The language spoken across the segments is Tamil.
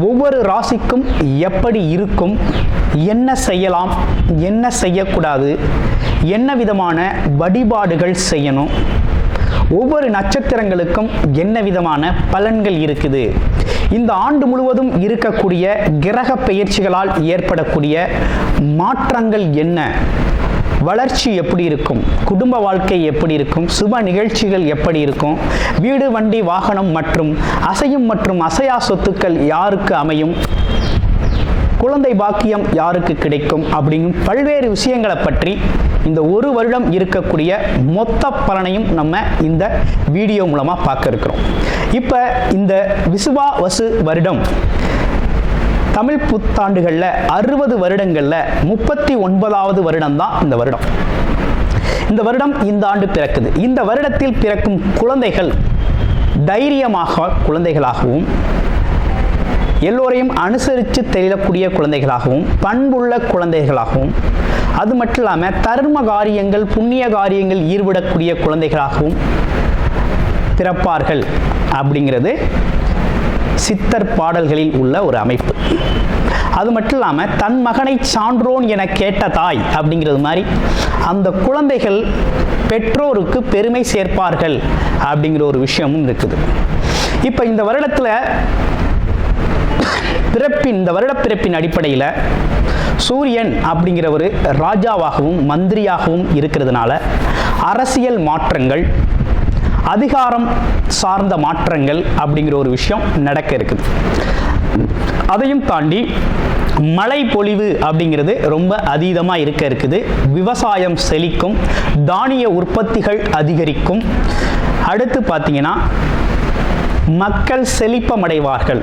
ஒவ்வொரு ராசிக்கும் எப்படி இருக்கும்? என்ன செய்யலாம்? என்ன செய்யக்கூடாது? என்ன விதமான வழிபாடுகள் செய்யணும்? ஒவ்வொரு நட்சத்திரங்களுக்கும் என்ன விதமான பலன்கள் இருக்குது? இந்த ஆண்டு முழுவதும் இருக்கக்கூடிய கிரக பெயர்ச்சிகளால் ஏற்படக்கூடிய மாற்றங்கள் என்ன? வளர்ச்சி எப்படி இருக்கும்? குடும்ப வாழ்க்கை எப்படி இருக்கும்? சுப நிகழ்ச்சிகள் எப்படி இருக்கும்? வீடு வண்டி வாகனம் மற்றும் அசையும் மற்றும் அசையா சொத்துக்கள் யாருக்கு அமையும்? குழந்தை பாக்கியம் யாருக்கு கிடைக்கும்? அப்படிங்கும் பல்வேறு விஷயங்களை பற்றி இந்த ஒரு வருடம் இருக்கக்கூடிய மொத்த பலனையும் நம்ம இந்த வீடியோ மூலமாக பார்க்க இருக்கிறோம். இப்போ இந்த விசுவா வசு வருடம் தமிழ் புத்தாண்டுகளில் அறுபது வருடங்களில் முப்பத்தி ஒன்பதாவது வருடம் தான் இந்த வருடம். இந்த வருடம் இந்த ஆண்டு பிறக்குது. இந்த வருடத்தில் பிறக்கும் குழந்தைகள் தைரியமாக குழந்தைகளாகவும் எல்லோரையும் அனுசரித்து தெரியக்கூடிய குழந்தைகளாகவும் பண்புள்ள குழந்தைகளாகவும் அது மட்டும் இல்லாமல் தர்ம காரியங்கள் புண்ணிய காரியங்கள் ஈடுபடக்கூடிய குழந்தைகளாகவும் பிறப்பார்கள் அப்படிங்கிறது சித்தர் பாடல்களில் உள்ள ஒரு அமைப்பு. அது மட்டும் இல்லாமல் தன் மகனை சான்றோன் என கேட்ட தாய் அப்படிங்கிறது மாதிரி அந்த குழந்தைகள் பெற்றோருக்கு பெருமை சேர்ப்பார்கள் அப்படிங்கிற ஒரு விஷயமும் இருக்குது. இப்போ இந்த வருடத்தில் பிறப்பின் இந்த வருட பிறப்பின் அடிப்படையில் சூரியன் அப்படிங்கிற ஒரு ராஜாவாகவும் மந்திரியாகவும் இருக்கிறதுனால அரசியல் மாற்றங்கள் அதிகாரம் சார்ந்த மாற்றங்கள் அப்படிங்கிற ஒரு விஷயம் நடக்க இருக்குது. அதையும் தாண்டி மழை பொழிவு அப்படிங்கிறது ரொம்ப அதீதமாக இருக்க இருக்குது. விவசாயம் செழிக்கும் தானிய உற்பத்திகள் அதிகரிக்கும். அடுத்து பார்த்தீங்கன்னா மக்கள் செழிப்பமடைவார்கள்.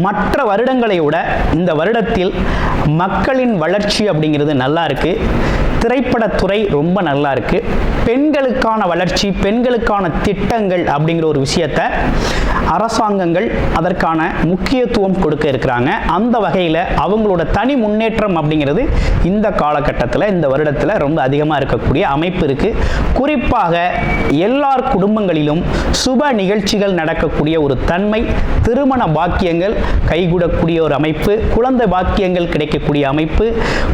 மற்ற வருடங்களை விட இந்த வருடத்தில் மக்களின் வளர்ச்சி அப்படிங்கிறது நல்லா இருக்குது திரைப்படத்துறை ரொம்ப நல்லா இருக்கு. பெண்களுக்கான வளர்ச்சி பெண்களுக்கான திட்டங்கள் அப்படிங்கிற ஒரு விஷயத்த அரசாங்கங்கள் அதற்கான முக்கியத்துவம் கொடுக்க இருக்கிறாங்க. அந்த வகையில் அவங்களோட தனி முன்னேற்றம் அப்படிங்கிறது இந்த காலகட்டத்தில் இந்த வருடத்தில் ரொம்ப அதிகமாக இருக்கக்கூடிய அமைப்பு இருக்கு. குறிப்பாக எல்லார் குடும்பங்களிலும் சுப நிகழ்ச்சிகள் நடக்கக்கூடிய ஒரு தன்மை திருமண பாக்கியங்கள் கைகூடக்கூடிய ஒரு அமைப்பு குழந்தை பாக்கியங்கள் கிடைக்கக்கூடிய அமைப்பு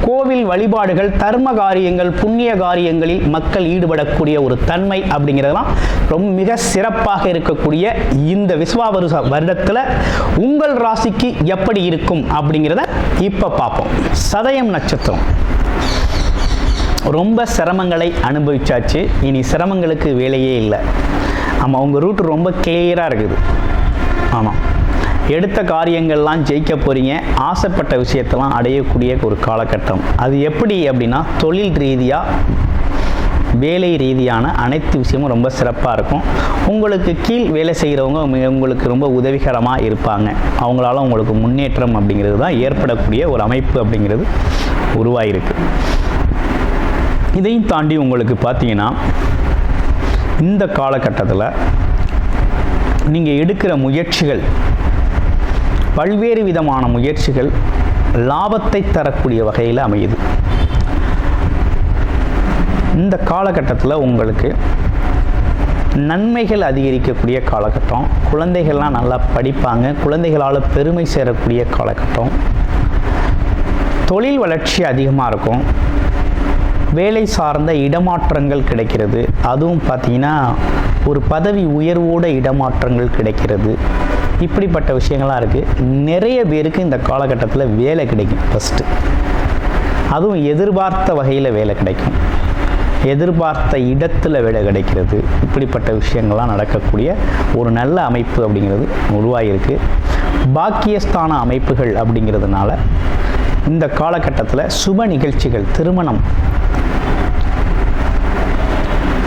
கோவில் வழிபாடுகள் தர்மகாரி காரியங்கள் புண்ணிய காரியங்களில் மக்கள் ஈடுபடக்கூடிய ஒரு தன்மை அப்படிங்கிறதெல்லாம் ரொம்ப மிக சிறப்பாக இருக்கக்கூடிய இந்த விஸ்வாவருஷ வருடத்தில் உங்கள் ராசிக்கு எப்படி இருக்கும் அப்படிங்கிறத இப்போ பார்ப்போம். சதயம் நட்சத்திரம். ரொம்ப சிரமங்களை அனுபவிச்சாச்சு. இனி சிரமங்களுக்கு வேலையே இல்லை. ஆமாம் உங்கள் ரூட் ரொம்ப கிளியராக இருக்குது. ஆமாம் எடுத்த காரியங்கள்லாம் ஜெயிக்க போகிறீங்க ஆசைப்பட்ட விஷயத்தெல்லாம் அடையக்கூடிய ஒரு காலகட்டம். அது எப்படி அப்படின்னா தொழில் ரீதியாக வேலை ரீதியான அனைத்து விஷயமும் ரொம்ப சிறப்பாக இருக்கும். உங்களுக்கு கீழ் வேலை செய்கிறவங்க மிக- உங்களுக்கு ரொம்ப உதவிகரமாக இருப்பாங்க. அவங்களால உங்களுக்கு முன்னேற்றம் அப்படிங்கிறது தான் ஏற்படக்கூடிய ஒரு அமைப்பு அப்படிங்கிறது உருவாயிருக்கு. இதையும் தாண்டி உங்களுக்கு பார்த்தீங்கன்னா இந்த காலகட்டத்தில் நீங்கள் எடுக்கிற முயற்சிகள் பல்வேறு விதமான முயற்சிகள் லாபத்தை தரக்கூடிய வகையில் அமையுது. இந்த காலகட்டத்தில் உங்களுக்கு நன்மைகள் அதிகரிக்கக்கூடிய காலகட்டம் குழந்தைகள்லாம் நல்லா படிப்பாங்க குழந்தைகளால் பெருமை சேரக்கூடிய காலகட்டம். தொழில் வளர்ச்சி அதிகமாக இருக்கும். வேலை சார்ந்த இடமாற்றங்கள் கிடைக்கிறது. அதுவும் பார்த்தீங்கன்னா ஒரு பதவி உயர்வோட இடமாற்றங்கள் கிடைக்கிறது. இப்படிப்பட்ட விஷயங்கள்லாம் இருக்குது நிறைய பேருக்கு இந்த காலகட்டத்தில் வேலை கிடைக்கும் ஃபஸ்ட்டு அதுவும் எதிர்பார்த்த வகையில் வேலை கிடைக்கும். எதிர்பார்த்த இடத்துல வேலை கிடைக்கிறது. இப்படிப்பட்ட விஷயங்கள்லாம் நடக்கக்கூடிய ஒரு நல்ல அமைப்பு அப்படிங்கிறது உருவாகியிருக்கு பாக்கியஸ்தான அமைப்புகள் அப்படிங்கிறதுனால இந்த காலகட்டத்தில் சுப நிகழ்ச்சிகள் திருமணம்.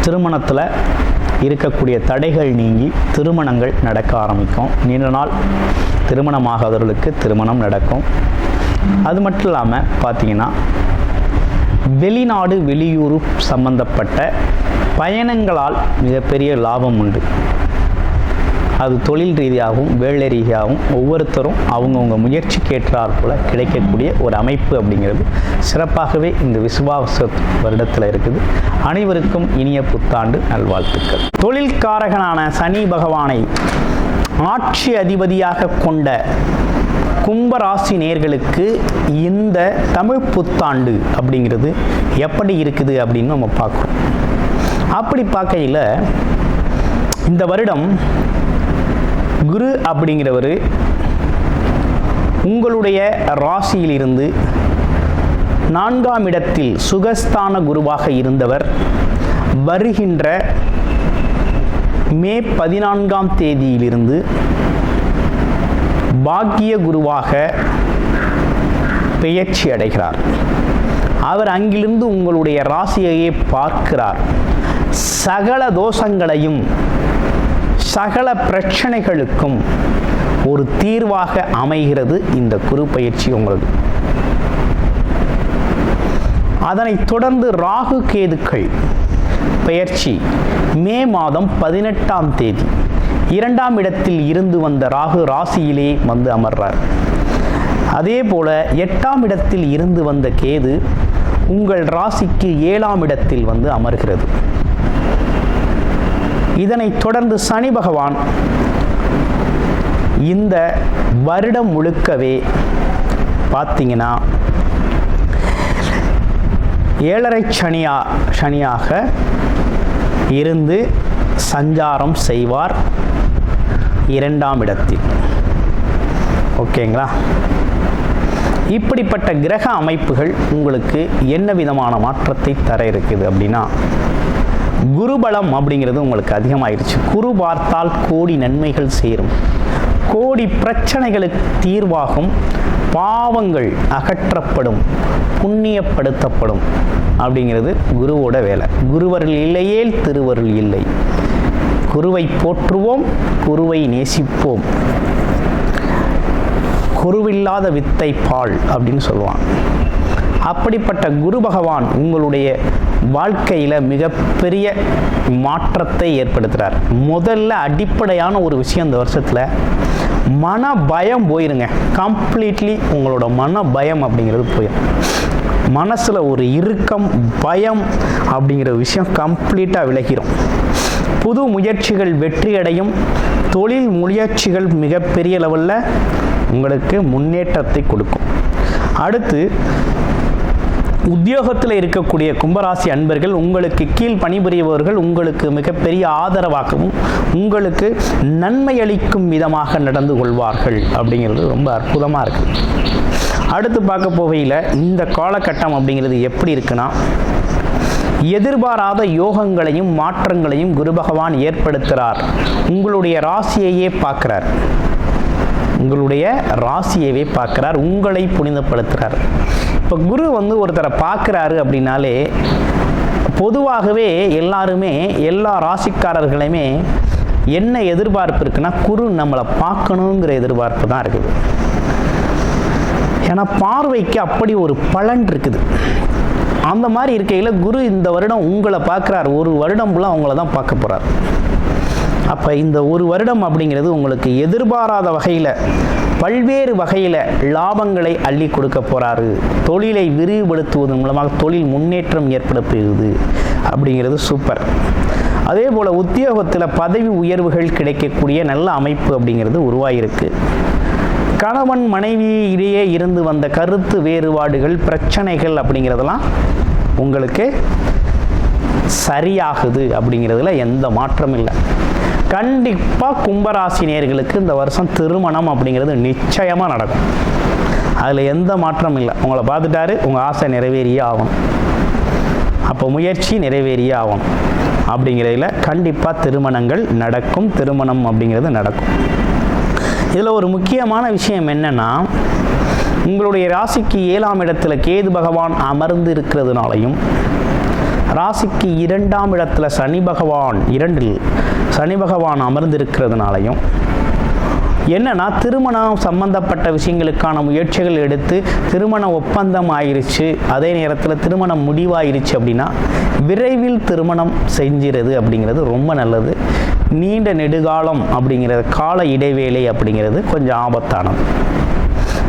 திருமணத்தில் இருக்கக்கூடிய தடைகள் நீங்கி திருமணங்கள் நடக்க ஆரம்பிக்கும். நீண்ட நாள் திருமணமாகாதவர்களுக்கு திருமணம் நடக்கும். அது மட்டும் இல்லாமல் பார்த்தீங்கன்னா வெளிநாடு வெளியூர் சம்பந்தப்பட்ட பயணங்களால் மிகப்பெரிய லாபம் உண்டு. அது தொழில் ரீதியாகவும் வேலை ரீதியாகவும் ஒவ்வொருத்தரும் அவங்கவுங்க முயற்சிக்கு ஏற்றாற் போல கிடைக்கக்கூடிய ஒரு அமைப்பு அப்படிங்கிறது சிறப்பாகவே இந்த விசுவாச வருடத்தில் இருக்குது. அனைவருக்கும் இனிய புத்தாண்டு நல்வாழ்த்துக்கள். தொழில்காரகனான சனி பகவானை ஆட்சி அதிபதியாக கொண்ட கும்பராசி நேர்களுக்கு இந்த தமிழ் புத்தாண்டு அப்படிங்கிறது எப்படி இருக்குது அப்படின்னு நம்ம பார்க்குறோம் அப்படி பார்க்கையில் இந்த வருடம் குரு அப்படிங்கிறவர் உங்களுடைய ராசியிலிருந்து நான்காம் இடத்தில் சுகஸ்தான குருவாக இருந்தவர் வருகின்ற மே பதினான்காம் தேதியிலிருந்து பாக்கிய குருவாக பெயர்ச்சி அடைகிறார். அவர் அங்கிருந்து உங்களுடைய ராசியையே பார்க்கிறார். சகல தோஷங்களையும் சகல பிரச்சனைகளுக்கும் ஒரு தீர்வாக அமைகிறது இந்த குரு பயிற்சி உங்களுக்கு. அதனைத் தொடர்ந்து ராகு கேதுக்கள் பெயர்ச்சி மே மாதம் பதினெட்டாம் தேதி. இரண்டாம் இடத்தில் இருந்து வந்த ராகு ராசியிலே வந்து அமர்றார். அதே போல எட்டாம் இடத்தில் இருந்து வந்த கேது உங்கள் ராசிக்கு ஏழாம் இடத்தில் வந்து அமர்கிறது. இதனைத் தொடர்ந்து சனி பகவான் இந்த வருடம் முழுக்கவே பார்த்தீங்கன்னா ஏழரை சனியா சனியாக இருந்து சஞ்சாரம் செய்வார் இரண்டாம் இடத்தில். ஓகேங்களா? இப்படிப்பட்ட கிரக அமைப்புகள் உங்களுக்கு என்ன விதமான மாற்றத்தை தர இருக்குது அப்படின்னா குருபலம் அப்படிங்கிறது உங்களுக்கு அதிகமாயிருச்சு. குரு பார்த்தால் கோடி நன்மைகள் சேரும். கோடி பிரச்சனைகளுக்கு தீர்வாகும். பாவங்கள் அகற்றப்படும். புண்ணியப்படுத்தப்படும் அப்படிங்கிறது குருவோட வேலை. குருவருள் இல்லையேல் திருவருள் இல்லை? குருவை போற்றுவோம் குருவை நேசிப்போம். குருவில்லாத வித்தை பால் அப்படின்னு சொல்லுவாங்க. அப்படிப்பட்ட குரு பகவான் உங்களுடைய வாழ்க்கையில் மிகப்பெரிய மாற்றத்தை ஏற்படுத்துகிறார் முதல்ல அடிப்படையான ஒரு விஷயம் இந்த வருஷத்தில் மன பயம் போயிருங்க. கம்ப்ளீட்லி உங்களோட மன பயம் அப்படிங்கிறது போயிடும் மனசில் ஒரு இறுக்கம் பயம் அப்படிங்கிற விஷயம் கம்ப்ளீட்டாக விலகிடும் புது முயற்சிகள் வெற்றியடையும் தொழில் முயற்சிகள் மிகப்பெரிய லெவலில் உங்களுக்கு முன்னேற்றத்தை கொடுக்கும். அடுத்து உத்தியோகத்தில் இருக்கக்கூடிய கும்பராசி அன்பர்கள் உங்களுக்கு கீழ் பணிபுரியவர்கள் உங்களுக்கு மிகப்பெரிய ஆதரவாகவும் உங்களுக்கு நன்மை அளிக்கும் விதமாக நடந்து கொள்வார்கள் அப்படிங்கிறது ரொம்ப அற்புதமாக இருக்குது அடுத்து பார்க்க போகையில் இந்த காலகட்டம் அப்படிங்கிறது எப்படி இருக்குன்னா எதிர்பாராத யோகங்களையும் மாற்றங்களையும் குரு பகவான் ஏற்படுத்துகிறார் உங்களுடைய ராசியையே பார்க்குறார். உங்களுடைய ராசியவே பார்க்குறார். உங்களை புனிதப்படுத்துகிறார் இப்போ குரு வந்து ஒருத்தரை பார்க்குறாரு அப்படின்னாலே பொதுவாகவே எல்லாருமே எல்லா ராசிக்காரர்களையுமே என்ன எதிர்பார்ப்பு இருக்குன்னா குரு நம்மளை பார்க்கணுங்கிற எதிர்பார்ப்பு தான் இருக்குது. ஏன்னா பார்வைக்கு அப்படி ஒரு பலன் இருக்குது. அந்த மாதிரி இருக்கையில் குரு இந்த வருடம் உங்களை பார்க்குறார். ஒரு வருடம் ஃபுல்லாக அவங்கள தான் பார்க்க போகிறார் அப்போ இந்த ஒரு வருடம் அப்படிங்கிறது உங்களுக்கு எதிர்பாராத வகையில் பல்வேறு வகையில் லாபங்களை அள்ளி கொடுக்க போகிறாரு தொழிலை விரிவுபடுத்துவதன் மூலமாக தொழில் முன்னேற்றம் ஏற்படுத்துகிறது அப்படிங்கிறது சூப்பர் அதே போல் உத்தியோகத்தில் பதவி உயர்வுகள் கிடைக்கக்கூடிய நல்ல அமைப்பு அப்படிங்கிறது உருவாகிருக்கு கணவன் மனைவி இடையே இருந்து வந்த கருத்து வேறுபாடுகள் பிரச்சனைகள் அப்படிங்கிறதெல்லாம் உங்களுக்கு சரியாகுது அப்படிங்கிறதுல எந்த மாற்றமும் இல்லை. கண்டிப்பாக கும்பராசி நேர்களுக்கு இந்த வருஷம் திருமணம் அப்படிங்கிறது நிச்சயமாக நடக்கும். அதில் எந்த மாற்றமும் இல்லை. உங்களை பார்த்துட்டாரு உங்கள் ஆசை நிறைவேறியே ஆகணும் அப்போ முயற்சி நிறைவேறியே ஆகணும் அப்படிங்கிறதுல கண்டிப்பாக திருமணங்கள் நடக்கும். திருமணம் அப்படிங்கிறது நடக்கும். இதில் ஒரு முக்கியமான விஷயம் என்னென்னா உங்களுடைய ராசிக்கு ஏழாம் இடத்துல கேது பகவான் அமர்ந்து இருக்கிறதுனாலையும் ராசிக்கு இரண்டாம் இடத்துல சனி பகவான் இரண்டில் சனி பகவான் அமர்ந்து இருக்கிறதுனாலையும் என்னன்னா திருமணம் சம்பந்தப்பட்ட விஷயங்களுக்கான முயற்சிகள் எடுத்து திருமண ஒப்பந்தம் ஆயிருச்சு. அதே நேரத்தில் திருமணம் முடிவாயிருச்சு அப்படின்னா விரைவில் திருமணம் செஞ்சிறது அப்படிங்கிறது ரொம்ப நல்லது. நீண்ட நெடுகாலம் அப்படிங்கிறது கால இடைவேளை அப்படிங்கிறது கொஞ்சம் ஆபத்தானது.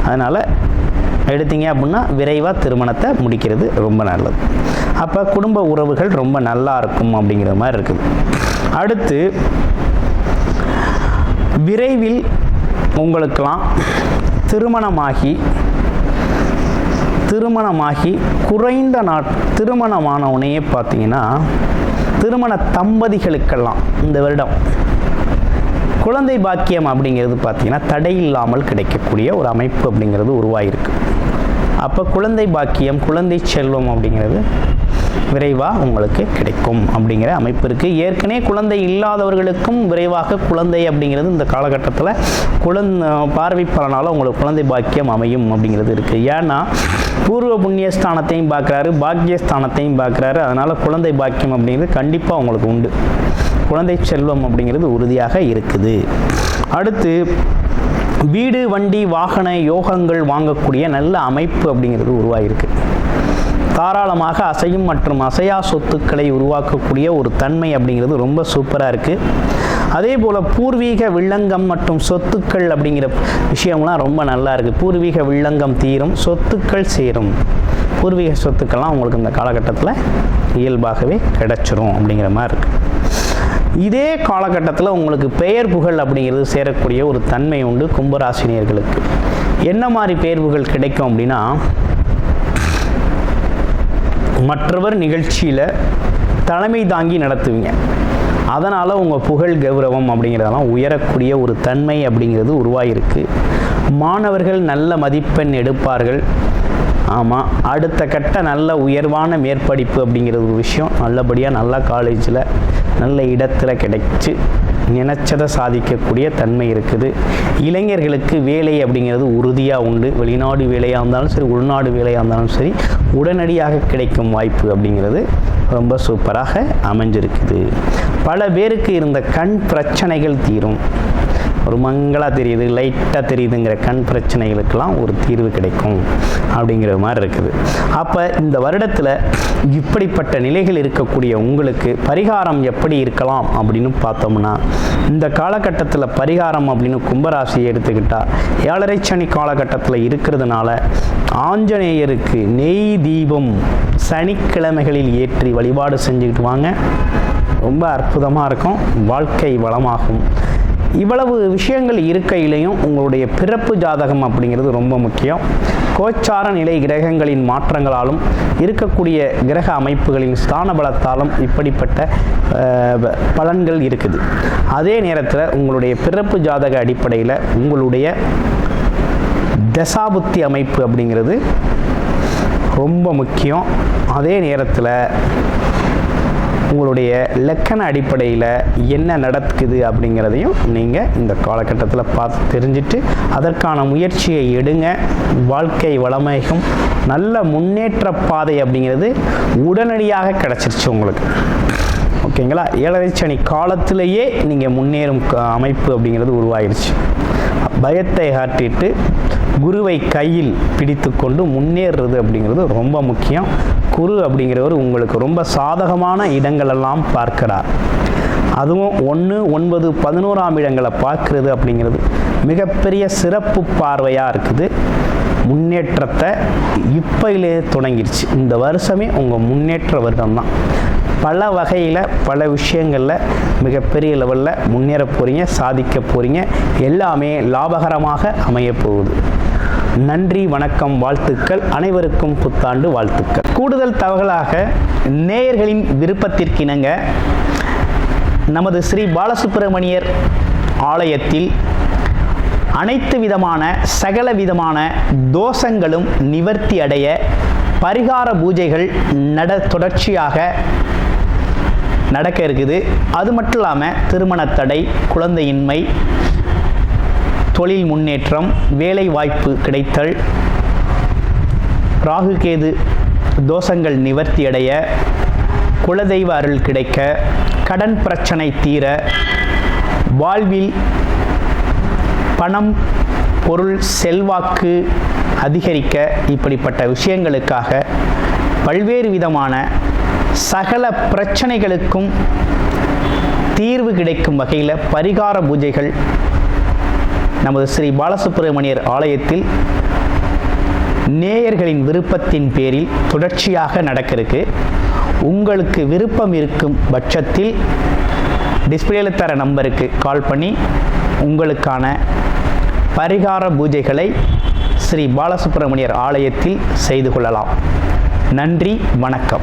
அதனால் எடுத்தீங்க அப்படின்னா விரைவாக திருமணத்தை முடிக்கிறது ரொம்ப நல்லது. அப்போ குடும்ப உறவுகள் ரொம்ப நல்லா இருக்கும் அப்படிங்கிற மாதிரி இருக்குது அடுத்து விரைவில் உங்களுக்கெல்லாம் திருமணமாகி திருமணமாகி குறைந்த நாட் திருமணமானவனையே பார்த்தீங்கன்னா திருமண தம்பதிகளுக்கெல்லாம் இந்த வருடம் குழந்தை பாக்கியம் அப்படிங்கிறது பார்த்தீங்கன்னா தடை இல்லாமல் கிடைக்கக்கூடிய ஒரு அமைப்பு அப்படிங்கிறது உருவாயிருக்கு. அப்போ குழந்தை பாக்கியம் குழந்தை செல்வம் அப்படிங்கிறது விரைவாக உங்களுக்கு கிடைக்கும் அப்படிங்கிற அமைப்பு இருக்குது ஏற்கனவே குழந்தை இல்லாதவர்களுக்கும் விரைவாக குழந்தை அப்படிங்கிறது இந்த காலகட்டத்தில் குழந் பார்வை உங்களுக்கு குழந்தை பாக்கியம் அமையும் அப்படிங்கிறது இருக்குது ஏன்னா பூர்வ புண்ணிய ஸ்தானத்தையும் பார்க்குறாரு பாக்கியஸ்தானத்தையும் பார்க்குறாரு. அதனால் குழந்தை பாக்கியம் அப்படிங்கிறது கண்டிப்பாக உங்களுக்கு உண்டு. குழந்தை செல்வம் அப்படிங்கிறது உறுதியாக இருக்குது. அடுத்து வீடு வண்டி வாகன யோகங்கள் வாங்கக்கூடிய நல்ல அமைப்பு அப்படிங்கிறது உருவாகிருக்கு தாராளமாக அசையும் மற்றும் அசையா சொத்துக்களை உருவாக்கக்கூடிய ஒரு தன்மை அப்படிங்கிறது ரொம்ப சூப்பராக இருக்குது அதே போல் பூர்வீக வில்லங்கம் மற்றும் சொத்துக்கள் அப்படிங்கிற விஷயம்லாம் ரொம்ப நல்லா இருக்குது பூர்வீக வில்லங்கம் தீரும் சொத்துக்கள் சேரும். பூர்வீக சொத்துக்கள்லாம் உங்களுக்கு இந்த காலகட்டத்தில் இயல்பாகவே கிடச்சிரும் அப்படிங்கிற மாதிரி இருக்குது இதே காலகட்டத்தில் உங்களுக்கு பெயர் புகழ் அப்படிங்கிறது சேரக்கூடிய ஒரு தன்மை உண்டு கும்பராசினியர்களுக்கு. என்ன மாதிரி பெயர் புகழ் கிடைக்கும் அப்படின்னா மற்றவர் நிகழ்ச்சியில் தலைமை தாங்கி நடத்துவீங்க. அதனால் உங்கள் புகழ் கௌரவம் அப்படிங்கிறதெல்லாம் உயரக்கூடிய ஒரு தன்மை அப்படிங்கிறது உருவாகிருக்கு மாணவர்கள் நல்ல மதிப்பெண் எடுப்பார்கள். ஆமாம் அடுத்த கட்ட நல்ல உயர்வான மேற்படிப்பு அப்படிங்கிறது ஒரு விஷயம். நல்லபடியாக நல்ல காலேஜில் நல்ல இடத்துல கிடைச்சி நினச்சதை சாதிக்கக்கூடிய தன்மை இருக்குது. இளைஞர்களுக்கு வேலை அப்படிங்கிறது உறுதியாக உண்டு. வெளிநாடு வேலையாக இருந்தாலும் சரி உள்நாடு வேலையாக இருந்தாலும் சரி உடனடியாக கிடைக்கும் வாய்ப்பு அப்படிங்கிறது ரொம்ப சூப்பராக அமைஞ்சிருக்குது. பல பேருக்கு இருந்த கண் பிரச்சனைகள் தீரும். ஒரு மங்களாக தெரியுது லைட்டாக தெரியுதுங்கிற கண் பிரச்சனைகளுக்கெல்லாம் ஒரு தீர்வு கிடைக்கும் அப்படிங்கிற மாதிரி இருக்குது. அப்போ இந்த வருடத்தில் இப்படிப்பட்ட நிலைகள் இருக்கக்கூடிய உங்களுக்கு பரிகாரம் எப்படி இருக்கலாம் அப்படின்னு பார்த்தோம்னா இந்த காலகட்டத்தில் பரிகாரம் அப்படின்னு கும்பராசியை எடுத்துக்கிட்டால் ஏழரை சனி காலகட்டத்தில் இருக்கிறதுனால ஆஞ்சநேயருக்கு நெய் தீபம் சனிக்கிழமைகளில் ஏற்றி வழிபாடு செஞ்சுக்கிட்டு வாங்க. ரொம்ப அற்புதமாக இருக்கும் வாழ்க்கை வளமாகும். இவ்வளவு விஷயங்கள் இருக்கையிலையும் உங்களுடைய பிறப்பு ஜாதகம் அப்படிங்கிறது ரொம்ப முக்கியம். கோச்சார நிலை கிரகங்களின் மாற்றங்களாலும் இருக்கக்கூடிய கிரக அமைப்புகளின் ஸ்தான பலத்தாலும் இப்படிப்பட்ட பலன்கள் இருக்குது. அதே நேரத்தில் உங்களுடைய பிறப்பு ஜாதக அடிப்படையில் உங்களுடைய தசாபுத்தி அமைப்பு அப்படிங்கிறது ரொம்ப முக்கியம். அதே நேரத்தில் உங்களுடைய லக்கண அடிப்படையில் என்ன நடக்குது அப்படிங்கிறதையும் நீங்கள் இந்த காலகட்டத்தில் பார்த்து தெரிஞ்சுட்டு அதற்கான முயற்சியை எடுங்க. வாழ்க்கை வளமைக்கும் நல்ல முன்னேற்ற பாதை அப்படிங்கிறது உடனடியாக கிடச்சிருச்சு உங்களுக்கு. ஓகேங்களா? ஏழரை சனி காலத்திலேயே நீங்கள் முன்னேறும் அமைப்பு அப்படிங்கிறது உருவாயிருச்சு. பயத்தை காட்டிட்டு குருவை கையில் பிடித்து கொண்டு முன்னேறுறது அப்படிங்கிறது ரொம்ப முக்கியம். குரு அப்படிங்கிறவர் உங்களுக்கு ரொம்ப சாதகமான இடங்களெல்லாம் பார்க்கிறார். அதுவும் ஒன்று ஒன்பது பதினோராம் இடங்களை பார்க்குறது அப்படிங்கிறது மிகப்பெரிய சிறப்பு பார்வையாக இருக்குது. முன்னேற்றத்தை இப்பையிலே தொடங்கிருச்சு. இந்த வருஷமே உங்கள் முன்னேற்ற வருடம் தான். பல வகையில் பல விஷயங்களில் மிகப்பெரிய லெவலில் முன்னேற போகிறீங்க சாதிக்க போகிறீங்க எல்லாமே லாபகரமாக அமைய போகுது. நன்றி வணக்கம் வாழ்த்துக்கள். அனைவருக்கும் புத்தாண்டு வாழ்த்துக்கள். கூடுதல் தகவலாக நேயர்களின் விருப்பத்திற்கிணங்க நமது ஸ்ரீ பாலசுப்பிரமணியர் ஆலயத்தில் அனைத்து விதமான சகல விதமான தோஷங்களும் நிவர்த்தி அடைய பரிகார பூஜைகள் நட தொடர்ச்சியாக நடக்க இருக்குது. அது மட்டும் இல்லாமல் திருமணத்தடை குழந்தையின்மை தொழில் முன்னேற்றம் வேலை வாய்ப்பு கிடைத்தல் ராகுகேது தோஷங்கள் நிவர்த்தியடைய குலதெய்வ அருள் கிடைக்க கடன் பிரச்சனை தீர வாழ்வில் பணம் பொருள் செல்வாக்கு அதிகரிக்க இப்படிப்பட்ட விஷயங்களுக்காக பல்வேறு விதமான சகல பிரச்சனைகளுக்கும் தீர்வு கிடைக்கும் வகையில் பரிகார பூஜைகள் நமது ஸ்ரீ பாலசுப்பிரமணியர் ஆலயத்தில் நேயர்களின் விருப்பத்தின் பேரில் தொடர்ச்சியாக நடக்கிறதுக்கு உங்களுக்கு விருப்பம் இருக்கும் பட்சத்தில் டிஸ்பிளேல தர நம்பருக்கு கால் பண்ணி உங்களுக்கான பரிகார பூஜைகளை ஸ்ரீ பாலசுப்பிரமணியர் ஆலயத்தில் செய்து கொள்ளலாம். நன்றி வணக்கம்.